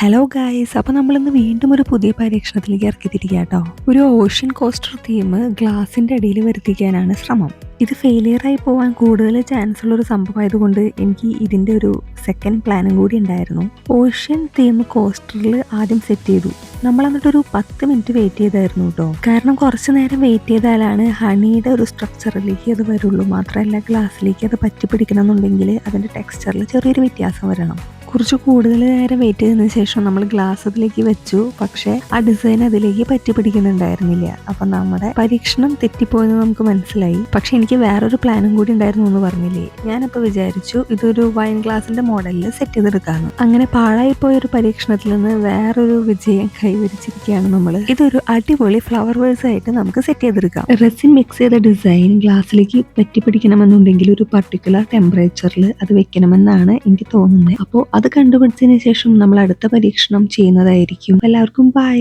Hello guys അപ്പോൾ നമ്മളിന്ന് വീണ്ടും ഒരു പുതിയ പരീക്ഷണത്തിലേക്ക് ഇറക്കിത്തിരിക്കുക കേട്ടോ ഒരു ഓഷ്യൻ കോസ്റ്റർ തീം ഗ്ലാസിന്റെ അടിയിൽ വരുത്തിക്കാനാണ് ശ്രമം. ഇത് ഫെയിലിയറായി പോകാൻ കൂടുതൽ ചാൻസ് ഉള്ള ഒരു സംഭവമായതുകൊണ്ട് എനിക്ക് ഇതിന്റെ ഒരു സെക്കൻഡ് പ്ലാനും കൂടി ഉണ്ടായിരുന്നു. ഓഷ്യൻ തീം കോസ്റ്ററിൽ ആദ്യം സെറ്റ് ചെയ്തു. നമ്മൾ എന്നിട്ട് ഒരു പത്ത് മിനിറ്റ് വെയിറ്റ് ചെയ്തായിരുന്നു കേട്ടോ കാരണം കുറച്ച് നേരം വെയിറ്റ് ചെയ്താലാണ് ഹണിയുടെ ഒരു സ്ട്രക്ചറിലേക്ക് അത് വരുള്ളൂ. മാത്രമല്ല ഗ്ലാസ്സിലേക്ക് അത് പറ്റി പിടിക്കണമെന്നുണ്ടെങ്കിൽ അതിന്റെ ടെക്സ്ചറിൽ ചെറിയൊരു വ്യത്യാസം വരണം. കുറച്ച് കൂടുതൽ നേരം വെയിറ്റ് ചെയ്തതിന് ശേഷം നമ്മൾ ഗ്ലാസ് അതിലേക്ക് വെച്ചു. പക്ഷെ ആ ഡിസൈൻ അതിലേക്ക് പറ്റി പിടിക്കുന്നുണ്ടായിരുന്നില്ല. അപ്പൊ നമ്മുടെ പരീക്ഷണം തെറ്റിപ്പോയെന്ന് നമുക്ക് മനസ്സിലായി. പക്ഷെ എനിക്ക് വേറൊരു പ്ലാനും കൂടി ഉണ്ടായിരുന്നു എന്ന് പറഞ്ഞില്ലേ? ഞാനപ്പോൾ വിചാരിച്ചു ഇതൊരു വൈൻ ഗ്ലാസിന്റെ മോഡലിൽ സെറ്റ് ചെയ്തെടുക്കാന്ന്. അങ്ങനെ പാഴായി പോയ ഒരു പരീക്ഷണത്തിൽ നിന്ന് വേറൊരു വിജയം കൈവരിച്ചിരിക്കുകയാണ് നമ്മൾ ഇതൊരു അടിപൊളി ഫ്ലവർ വേഴ്സ് ആയിട്ട് നമുക്ക് സെറ്റ് ചെയ്തെടുക്കാം. റെസിൻ മിക്സ് ചെയ്ത ഡിസൈൻ ഗ്ലാസ്സിലേക്ക് പറ്റി പിടിക്കണമെന്നുണ്ടെങ്കിൽ ഒരു പർട്ടിക്കുലർ ടെമ്പറേച്ചറിൽ അത് വെക്കണമെന്നാണ് എനിക്ക് തോന്നുന്നത്. അപ്പോൾ അത് കണ്ടുപിടിച്ചതിന് ശേഷം നമ്മൾ അടുത്ത പരീക്ഷണം ചെയ്യുന്നതായിരിക്കും. എല്ലാവർക്കും ബൈ